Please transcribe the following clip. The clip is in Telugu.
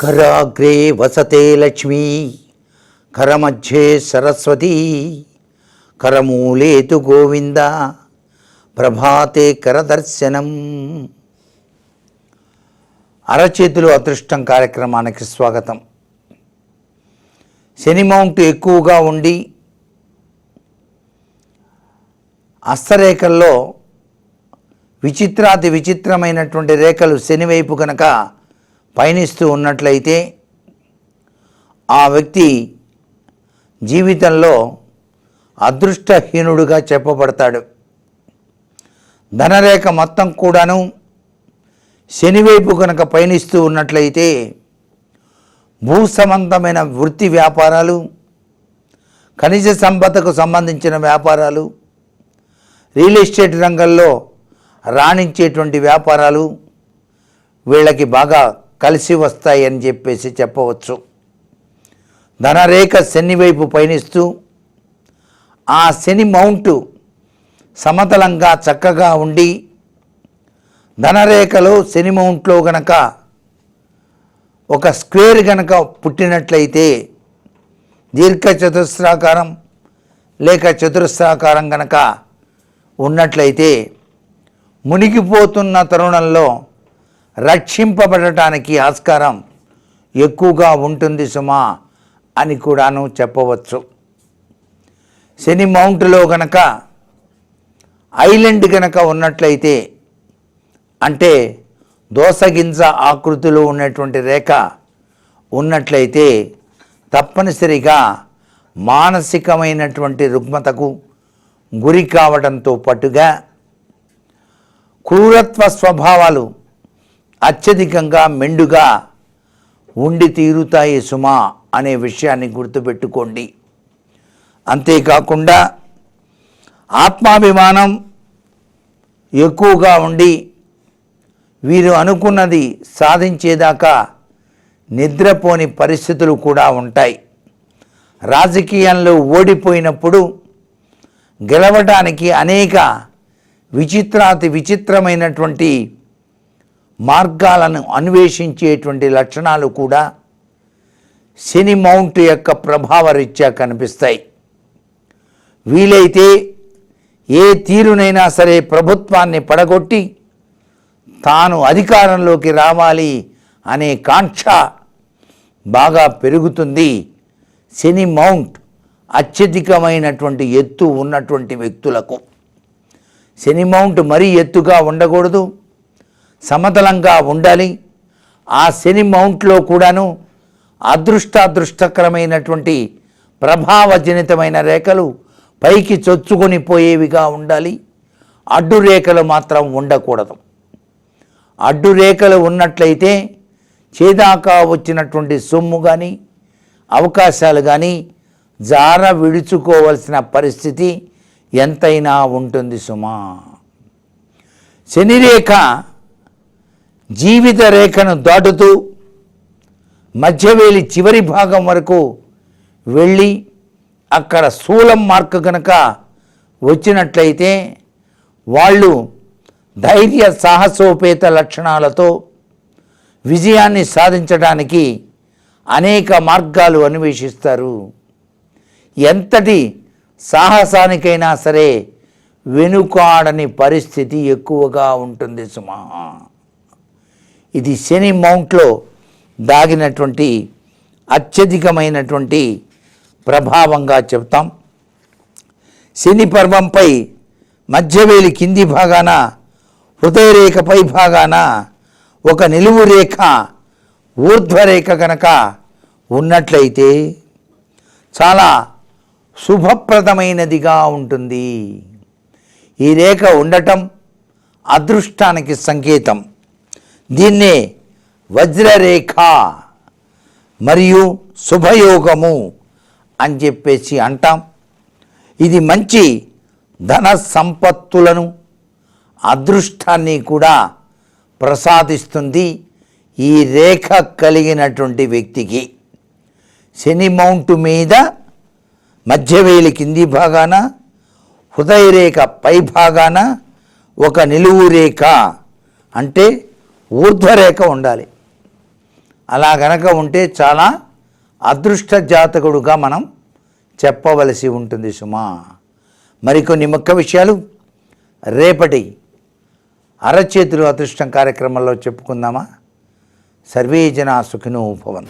కరాగ్రే వసతే లక్ష్మీ. కరమధ్యే సరస్వతీ. కరమూలేతు గోవింద. ప్రభాతే కరదర్శనం. అరచేతులు అదృష్టం కార్యక్రమానికి స్వాగతం. శని మౌంట్ ఎక్కువగా ఉండి హస్తరేఖల్లో విచిత్రాతి విచిత్రమైనటువంటి రేఖలు శని వైపు కనుక పయనిస్తూ ఉన్నట్లయితే ఆ వ్యక్తి జీవితంలో అదృష్టహీనుడుగా చెప్పబడతాడు. ధనరేఖ మొత్తం కూడాను శనివైపు కనుక పయనిస్తూ ఉన్నట్లయితే భూసంబంధమైన వృత్తి వ్యాపారాలు ఖనిజ సంపదకు సంబంధించిన వ్యాపారాలు రియల్ ఎస్టేట్ రంగంలో రాణించేటువంటి వ్యాపారాలు వీళ్ళకి బాగా కలిసి వస్తాయని చెప్పేసి చెప్పవచ్చు. ధనరేఖ శని వైపు పయనిస్తూ ఆ శని మౌంటు సమతలంగా చక్కగా ఉండి ధనరేఖలో శని మౌంట్లో గనక ఒక స్క్వేర్ గనక పుట్టినట్లయితే దీర్ఘ చతుస్రాకారం లేక చతురస్రాకారం గనక ఉన్నట్లయితే మునిగిపోతున్న తరుణంలో రక్షింపబడటానికి ఆస్కారం ఎక్కువగా ఉంటుంది సుమా అని కూడాను చెప్పవచ్చు. శని మౌంట్లో గనక ఐలాండ్ గనక ఉన్నట్లయితే అంటే దోసగింజ ఆకృతిలో ఉన్నటువంటి రేఖ ఉన్నట్లయితే తప్పనిసరిగా మానసికమైనటువంటి రుగ్మతకు గురి కావడంతో పాటుగా క్రూరత్వ స్వభావాలు అత్యధికంగా మెండుగా ఉండి తీరుతాయి సుమా అనే విషయాన్ని గుర్తుపెట్టుకోండి. అంతేకాకుండా ఆత్మాభిమానం ఎక్కువగా ఉండి వీరు అనుకున్నది సాధించేదాకా నిద్రపోని పరిస్థితులు కూడా ఉంటాయి. రాజకీయంలో ఓడిపోయినప్పుడు గెలవడానికి అనేక విచిత్రాతి విచిత్రమైనటువంటి మార్గాలను అన్వేషించేటువంటి లక్షణాలు కూడా శని మౌంట్ యొక్క ప్రభావరీత్యా కనిపిస్తాయి. వీలైతే ఏ తీరునైనా సరే ప్రభుత్వాన్ని పడగొట్టి తాను అధికారంలోకి రావాలి అనే కాంక్ష బాగా పెరుగుతుంది. శని మౌంట్ అత్యధికమైనటువంటి ఎత్తు ఉన్నటువంటి వ్యక్తులకు. శని మౌంట్ మరీ ఎత్తుగా ఉండకూడదు. సమతలంగా ఉండాలి. ఆ శని మౌంట్లో కూడాను అదృష్టాదృష్టకరమైనటువంటి ప్రభావజనితమైన రేఖలు పైకి చొచ్చుకొని పోయేవిగా ఉండాలి. అడ్డు రేఖలు మాత్రం ఉండకూడదు. అడ్డు రేఖలు ఉన్నట్లయితే చేదాకా వచ్చినటువంటి సొమ్ము కానీ అవకాశాలు కానీ జార విడుచుకోవలసిన పరిస్థితి ఎంతైనా ఉంటుంది సుమా. శనిరేఖ జీవిత రేఖను దాటుతూ మధ్యవేలి చివరి భాగం వరకు వెళ్ళి అక్కడ స్థూలం మార్క్ కనుక వచ్చినట్లయితే వాళ్ళు ధైర్య సాహసోపేత లక్షణాలతో విజయాన్ని సాధించడానికి అనేక మార్గాలు అన్వేషిస్తారు. ఎంతటి సాహసానికైనా సరే వెనుకాడని పరిస్థితి ఎక్కువగా ఉంటుంది సుమా. ఇది శని మౌంట్లో దాగినటువంటి అత్యధికమైనటువంటి ప్రభావంగా చెప్తాం శని పర్వంపై మధ్యవేలి కింది భాగాన హృదయరేఖ పై భాగాన ఒక నిలువు రేఖ ఊర్ధ్వరేఖ కనుక ఉన్నట్లయితే చాలా శుభప్రదమైనదిగా ఉంటుంది. ఈ రేఖ ఉండటం అదృష్టానికి సంకేతం. దీన్నే వజ్రరేఖ మరియు శుభయోగము అని చెప్పేసి అంటాం. ఇది మంచి ధన సంపత్తులను అదృష్టాన్ని కూడా ప్రసాదిస్తుంది ఈ రేఖ కలిగినటువంటి వ్యక్తికి. శని మౌంట్ మీద మధ్యవేలి కింది భాగాన హృదయరేఖ పై భాగాన ఒక నిలువు రేఖ అంటే ఊర్ధ్వరేఖ ఉండాలి. అలా గనక ఉంటే చాలా అదృష్ట జాతకుడుగా మనం చెప్పవలసి ఉంటుంది సుమా. మరికొన్ని ముఖ్య విషయాలు? రేపటి అరచేతులు అదృష్టం కార్యక్రమంలో చెప్పుకుందామా? సర్వే జనా సుఖినో భవన్